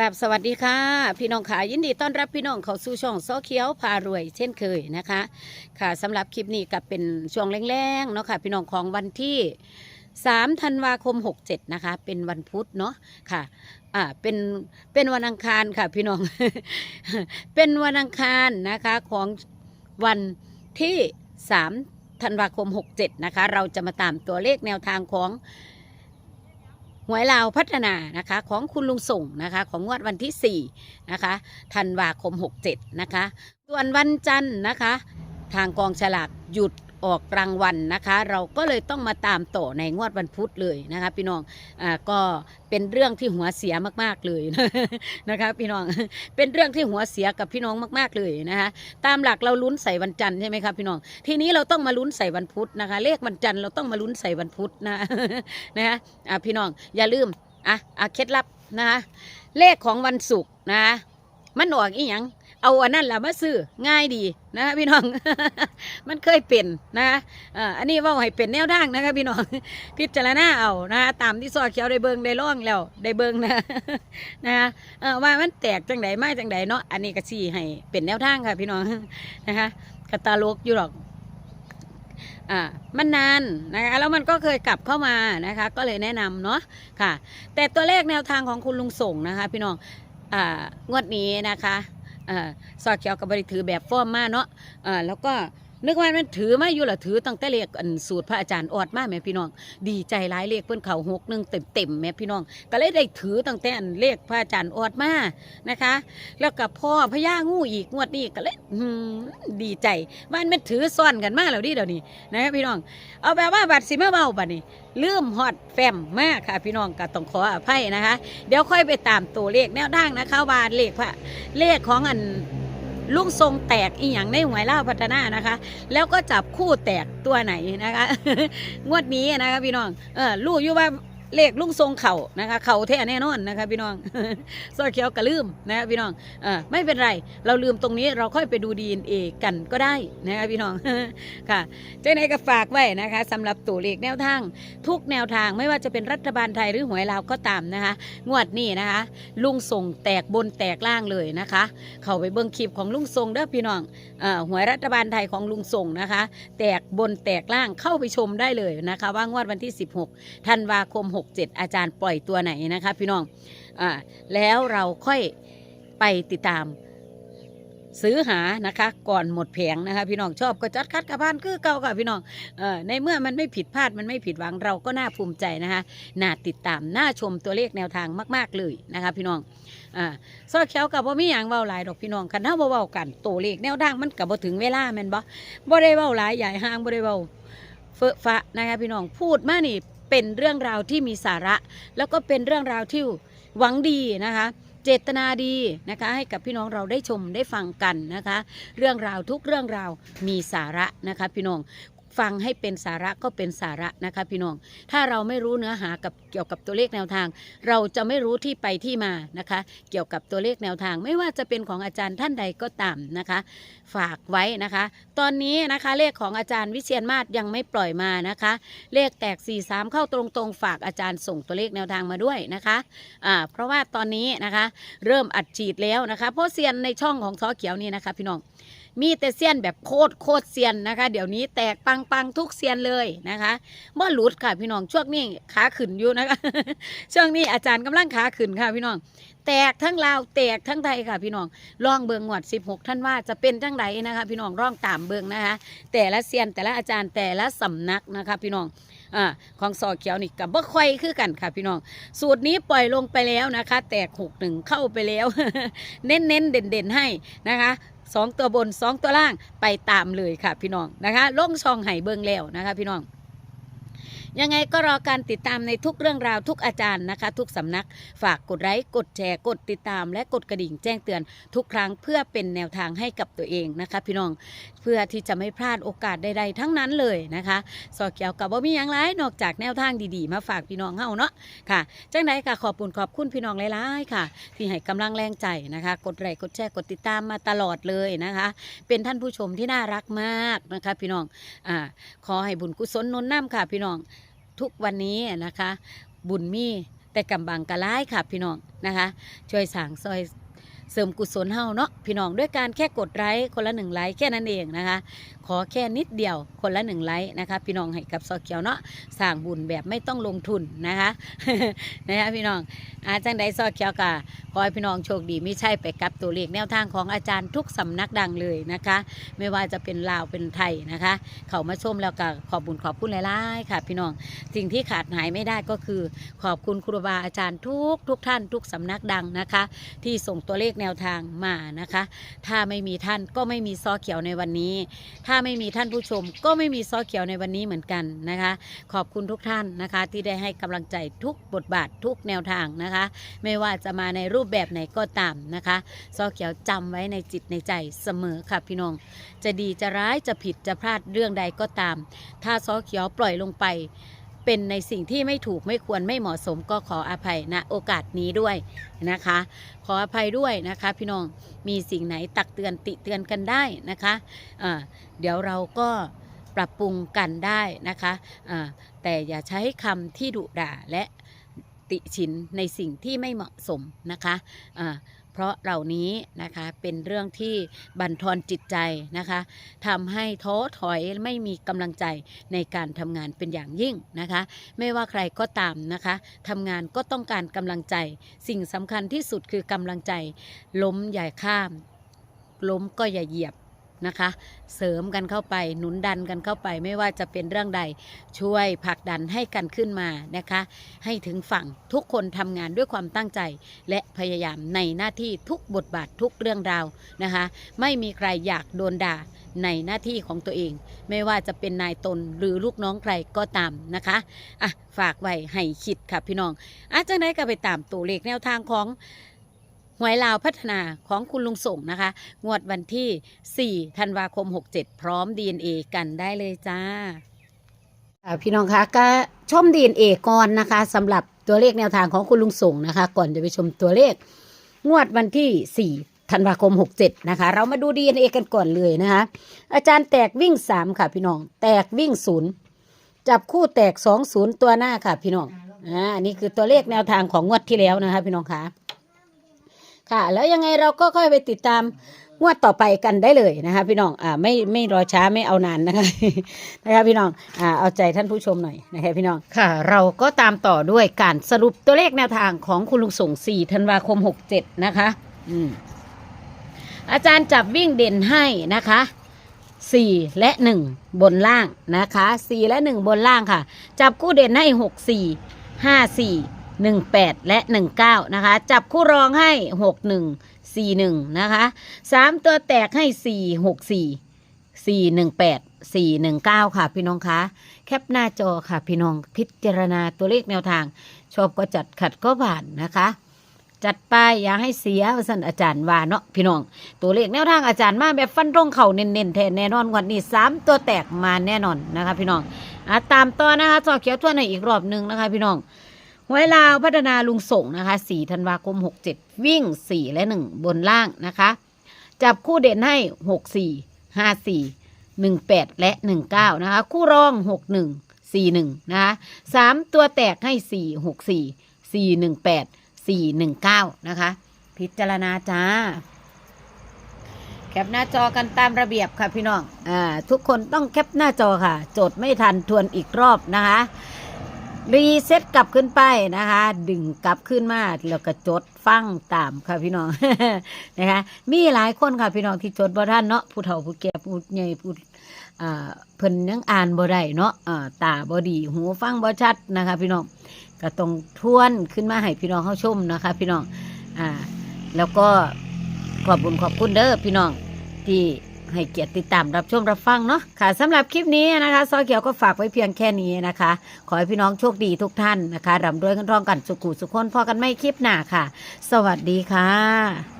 กราบสวัสดีค่ะ พี่น้องขายินดีต้อนรับพี่น้องเข้าสู่ช่องซอเขียวพารวย เช่นเคยนะคะ ค่ะสำหรับคลิปนี้ก็เป็นช่วงแรงๆเนาะค่ะ พี่น้องของวันที่ 3 ธันวาคม 67 นะคะ เป็นวันพุธเนาะค่ะอ่าเป็นเป็นวันอังคารค่ะพี่น้อง เป็นวันอังคารนะคะของวันที่ 3 ธันวาคม 67 นะคะ เราจะมาตามตัวเลขแนวทางของ หวยลาวพัฒนานะคะ ของคุณลุงส่งนะคะ ของงวดวันที่4นะคะธันวาคม 67 นะคะ ส่วนวันจันทร์นะคะ ทางกองฉลากหยุด ออกรางวัลนะคะ เราก็เลยต้องมาตามต่อในงวดวันพุธเลยนะคะพี่น้องอ่าก็เป็นเรื่องที่หัวเสียมากๆเลยนะคะพี่น้องเป็นเรื่องที่หัวเสียกับพี่น้องมากๆเลยนะคะตามหลักเราลุ้นใส่วันจันทร์ใช่ไหมครับพี่น้องทีนี้เราต้องมาลุ้นใส่วันพุธนะคะ เลขวันจันทร์เราต้องมาลุ้นใส่วันพุธนะนะคะอะพี่น้องอย่าลืมอะอะเคล็ดลับนะคะเลขของวันศุกร์นะ มันออกอีหยังเอาอันนั้นแหละมาซื้อง่ายดีนะคะพี่น้อง มันเคยเป็นนะคะอันนี้ว่าให้เป็นแนวทางนะคะพี่น้องพิจารณาเอานะคะตามที่ซอเขียวได้เบิงได้ร่องแล้วได้เบิงนะนะคะว่ามันแตกจังไดไมาจังไดเนาะอันนี้ก็ชี้ให้เป็นแนวทางค่ะพี่น้องนะคะกตาลกอยู่หรอกอ่ามันนานนะคะแล้วมันก็เคยกลับเข้ามานะคะ ก็เลยแนะนำเนาะค่ะ แต่ตัวเลขแนวทางของคุณลุงส่งนะคะ พี่น้อง งวดนี้นะคะอ่าสอดเขียวกับบริถือแบบฟอร์มมาเนาะอ่าแล้วก็ นึกว่ามันถือมาอยู่หรอถือตั้งแต่เลขอันสูตรพระอาจารย์ออดมาแม่พี่น้อง ดีใจหลายเลขเพิ่นเข่าหกหนึ่งเต็มเต็มแม่พี่น้อง ก็เลยได้ถือตั้งแต่อันเลขพระอาจารย์ออดมานะคะ แล้วกับพ่อพญางูอีกงวดนี้ก็เลยอืมดีใจว่ามันถือซ่อนกันมาแล้วดิเดี๋ยวนี้นะครับพี่น้อง เอาแบบว่าบัตรสิมาเบาบัดนี้ลืมฮอดแฟมมากค่ะ พี่น้องก็ต้องขออภัยนะคะ เดี๋ยวค่อยไปตามตัวเลขแนวทางนะคะว่าเลขพระเลขของอัน ลุงทรงแตกอีหยังในหวยเล่าพัฒนานะคะ แล้วก็จับคู่แตกตัวไหนนะคะ งวดนี้นะคะพี่น้องเออลูกอยู่ว่า เลขลุงทรงเข่านะคะ เข่าแท้แน่นอนนะคะพี่น้องซอยเขียวกระลืมนะคะพี่น้องอไม่เป็นไร เราลืมตรงนี้เราค่อยไปดูดีเอ็นเอกันก็ได้นะคะพี่น้องค่ะเจ้าไหนก็ฝากไว้นะคะสำหรับตัวเลขแนวทาง ทุกแนวทางไม่ว่าจะเป็นรัฐบาลไทยหรือหวยลาวก็ตามนะคะ งวดนี้นะคะ ลุงส่งแตกบนแตกล่างเลยนะคะ เข้าไปเบิ่งคลิปของลุงทรงเด้อพี่น้องอ่อหวยรัฐบาลไทยของลุงส่งนะคะ แตกบนแตกล่างเข้าไปชมได้เลยนะคะ ว่างวดวันที่ 16ธันวาคม67 อาจารย์ปล่อยตัวไหนนะคะพี่น้องอ่าแล้วเราค่อยไปติดตามซื้อหานะคะก่อนหมดแผงนะคะพี่น้องชอบก็จัดคัดกระพานคือเก่าค่ะพี่น้องเออในเมื่อมันไม่ผิดพลาดมันไม่ผิดหวังเราก็น่าภูมิใจนะคะน่าติดตามน่าชมตัวเลขแนวทางมาก ๆเลยนะคะพี่น้องอ่าซอเขียวกับว่ามีอย่างเว้าหลายดอกพี่น้องคันเฮาเว้ากันตัวเลขแนวทางมันกับบ่ถึงเวลาแม่นบ่บ่ได้เว้าหลายใหญ่ห้างบ่ได้เว้าเฟอะฟะนะคะพี่น้องพูดมานี่ เป็นเรื่องราวที่มีสาระ แล้วก็เป็นเรื่องราวที่หวังดีนะคะ เจตนาดีนะคะให้กับพี่น้องเราได้ชมได้ฟังกันนะคะ เรื่องราวทุกเรื่องราวมีสาระนะคะพี่น้อง ฟังให้เป็นสาระก็เป็นสาระนะคะพี่น้อง ถ้าเราไม่รู้เนื้อหากับเกี่ยวกับตัวเลขแนวทาง เราจะไม่รู้ที่ไปที่มานะคะ เกี่ยวกับตัวเลขแนวทาง ไม่ว่าจะเป็นของอาจารย์ท่านใดก็ตามนะคะ ฝากไว้นะคะ ตอนนี้นะคะเลขของอาจารย์วิเชียนมาศยังไม่ปล่อยมานะคะ เลขแตก 4 3 เข้าตรงๆ ฝากอาจารย์ส่งตัวเลขแนวทางมาด้วยนะคะอ่าเพราะว่าตอนนี้นะคะ เริ่มอัดฉีดแล้วนะคะเพราะเซียนในช่องของซอเขียวนี่นะคะ พี่น้อง มีแต่เซียนแบบโคตรโคตรเซียนนะคะ เดี๋ยวนี้แตกปังปังทุกเซียนเลยนะคะบ่หลุดค่ะพี่น้องช่วงนี้ขาขึ้นอยู่นะคะช่วงนี้อาจารย์กำลังขาขึ้นค่ะพี่น้อง แตกทั้งลาวแตกทั้งไทยค่ะพี่น้องลองเบิงงวด 16 ท่านว่าจะเป็นจังไดนะคะ พี่น้องร่องตามเบิงนะคะ แต่ละเซียนแต่ละอาจารย์แต่ละสำนักนะคะ พี่น้องอ่าของซอเขียวนี่กับบ่ค่อยคือกันค่ะพี่น้อง สูตรนี้ปล่อยลงไปแล้วนะคะ แตกหกหนึ่งเข้าไปแล้ว เน้นเน้นเด่นเด่นให้นะคะ สองตัวบนสองตัวล่างไปตามเลยค่ะพี่น้องนะคะลงช่องไห้เบิงแล้วนะคะพี่น้อง ยังไงก็รอการติดตามในทุกเรื่องราวทุกอาจารย์นะคะ ทุกสำนักฝากกดไลค์กดแชร์กดติดตาม และกดกระดิ่งแจ้งเตือนทุกครั้งเพื่อเป็นแนวทางให้กับตัวเองนะคะ พี่น้องเพื่อที่จะไม่พลาดโอกาสใดๆทั้งนั้นเลยนะคะสอเกี่ยวกับว่ามีอย่างไรนอกจากแนวทางดีๆ มาฝากพี่น้องเฮาเนาะค่ะจังไดค่ะขอบคุณขอบคุณพี่น้องหลายๆค่ะ ที่ให้กำลังแรงใจนะคะ กดไลค์กดแชร์กดติดตามมาตลอดเลยนะคะ เป็นท่านผู้ชมที่น่ารักมากนะคะ พี่น้องอ่าขอให้บุญกุศลนนน้ำค่ะพี่น้อง ทุกวันนี้นะคะ บุญมีแต่กำบังกะร้ายค่ะพี่น้องนะคะ ช่วยสางซอย เสริมกุศลเฮาเนาะพี่น้องด้วยการแค่กดไลค์คนละหนึ่งไลค์แค่นั้นเองนะคะ ขอแค่นิดเดียวคนละหนึ่งไลค์นะคะ พี่น้องให้กับซอเขียวเนาะสร้างบุญแบบไม่ต้องลงทุนนะคะนะคะพี่น้องอาจังใดซอเขียวกะขอให้พี่น้องโชคดีไม่ใช่ไปกับตัวเลขแนวทางของอาจารย์ทุกสำนักดังเลยนะคะ ไม่ว่าจะเป็นลาวเป็นไทยนะคะ เขามาชมแล้วก็ขอบบุญขอบคุณหลายๆค่ะ พี่น้องสิ่งที่ขาดหายไม่ได้ก็คือ ขอบคุณครูบาอาจารย์ทุกทุกท่านทุกสำนักดังนะคะ ที่ส่งตัวเลขแนวทางมานะคะ ถ้าไม่มีท่านก็ไม่มีซอเขียวในวันนี้ ถ้าไม่มีท่านผู้ชม ก็ไม่มีซอเขียวในวันนี้เหมือนกันนะคะ ขอบคุณทุกท่านนะคะ ที่ได้ให้กำลังใจทุกบทบาททุกแนวทางนะคะ ไม่ว่าจะมาในรูปแบบไหนก็ตามนะคะซอเขียวจำไว้ในจิตในใจเสมอค่ะพี่น้อง จะดีจะร้ายจะผิดจะพลาดเรื่องใดก็ตาม ถ้าซอเขียวปล่อยลงไป เป็นในสิ่งที่ไม่ถูกไม่ควรไม่เหมาะสมก็ขออภัยณโอกาสนี้ด้วยนะคะ ขออภัยด้วยนะคะ พี่น้องมีสิ่งไหนตักเตือนติเตือนกันได้นะคะะเดี๋ยวเราก็ปรับปรุงกันได้นะคะะแต่อย่าใช้คำที่ดุด่าและ ติฉินในสิ่งที่ไม่เหมาะสมนะคะอ่าเพราะเหล่านี้นะคะเป็นเรื่องที่บั่นทอนจิตใจนะคะทำให้ท้อถอยไม่มีกำลังใจในการทำงานเป็นอย่างยิ่งนะคะ ไม่ว่าใครก็ตามนะคะทำงานก็ต้องการกำลังใจ สิ่งสำคัญที่สุดคือกำลังใจ ล้มอย่าข้าม ล้มก็อย่าเหยียบ นะคะ เสริมกันเข้าไปหนุนดันกันเข้าไปไม่ว่าจะเป็นเรื่องใดช่วยผลักดันให้กันขึ้นมานะคะ ให้ถึงฝั่งทุกคนทำงานด้วยความตั้งใจ และพยายามในหน้าที่ทุกบทบาททุกเรื่องราวนะคะ ไม่มีใครอยากโดนด่าในหน้าที่ของตัวเอง ไม่ว่าจะเป็นนายตนหรือลูกน้องใครก็ตามนะคะอะฝากไว้ให้คิดค่ะพี่น้องอาจจะได้ก็ไปตามตัวเลขแนวทางของ หวยลาวพัฒนาของคุณลุงส่งนะคะ งวดวันที่ 4 ธันวาคม 67 พร้อม DNA กันได้เลยจ้า พี่น้องคะก็ชม DNA ก่อนนะคะสำหรับตัวเลขแนวทางของคุณลุงส่งนะคะ ก่อนจะไปชมตัวเลข งวดวันที่ 4ธันวาคม 67 นะคะ เรามาดู DNA กันก่อนเลยนะคะ อาจารย์แตกวิ่ง 3 ค่ะพี่น้อง แตกวิ่ง 0 จับคู่แตก 2 0 ตัวหน้าค่ะพี่น้อง อ่านนี้คือตัวเลขแนวทางของงวดที่แล้วนะคะพี่น้องคะ ค่ะ แล้วยังไงเราก็ค่อยไปติดตามงวดต่อไปกันได้เลยนะคะพี่น้องอ่าไม่ไม่รอช้าไม่เอานานนะคะนะคะพี่น้องอ่าเอาใจท่านผู้ชมหน่อยนะคะพี่น้องค่ะ เราก็ตามต่อด้วยการสรุปตัวเลขแนวทางของคุณลุงส่ง4ธันวาคม 67 นะคะ อืมอาจารย์จับวิ่งเด่นให้นะคะ4 และ 1 บนล่างนะคะ 4 และ 1 บนล่างค่ะ จับคู่เด่นให้ 6 4 5 4 1 8 และ 19 นะคะ จับคู่รองให้ 6 1 4 1 นะคะ 3 ตัวแตกให้ 4 6 4 4 1 8 4 1 9 ค่ะพี่น้องคะแคปหน้าจอค่ะพี่น้องพิจารณาตัวเลขแนวทาง ชอบก็จัดขัดก็ผ่านนะคะ จัดไปอย่าให้เสียสันอาจารย์ว่าเนาะพี่น้อง ตัวเลขแนวทางอาจารย์มาแบบฟันตรงเข่าเน้นๆแทนแน่นอนวันนี้สามตัวแตกมาแน่นอนนะคะ พี่น้องอะตามต่อนะคะจอเขียวทวนในอีกรอบหนึ่งนะคะ พี่น้อง หวยลาวพัฒนาลุงส่งนะคะ4ธันวาคม 67 วิ่ง 4 และ 1 บนล่างนะคะ จับคู่เด่นให้ 6 4 5 4 1 8 และ 19 นะคะ คู่รอง 6 1 4 1 นะคะสามตัวแตกให้ 4 6 4 4 1 8 4 1 9 นะคะ พิจารณาจ้า แคปหน้าจอกันตามระเบียบค่ะพี่น้อง อ่า ทุกคนต้องแคปหน้าจอค่ะจดไม่ทันทวนอีกรอบนะคะ รีเซ็ตกลับขึ้นไปนะคะ ดึงกลับขึ้นมาแล้วก็จดฟังตามค่ะพี่น้อง นะคะ มีหลายคนค่ะพี่น้องที่จดบ่ทันเนาะผู้เฒ่าผู้แก่ผู้ใหญ่ผู้อ่าเพิ่นยังอ่านบ่ได้เนาะตาบ่ดีหูฟังบ่ชัดนะคะ พี่น้องก็ต้องทวนขึ้นมาให้พี่น้องเข้าชมนะคะ พี่น้องอ่าแล้วก็ขอบคุญขอบคุณเด้อพี่น้องที่ ให้เกียรติติดตามรับชมรับฟังเนาะค่ะสำหรับคลิปนี้นะคะซอเขียวก็ฝากไว้เพียงแค่นี้นะคะ ขอให้พี่น้องโชคดีทุกท่านนะคะร่ำรวยกันร้องกันสุขุสุขคนพอกันไม่คลิปหน้าค่ะ สวัสดีค่ะ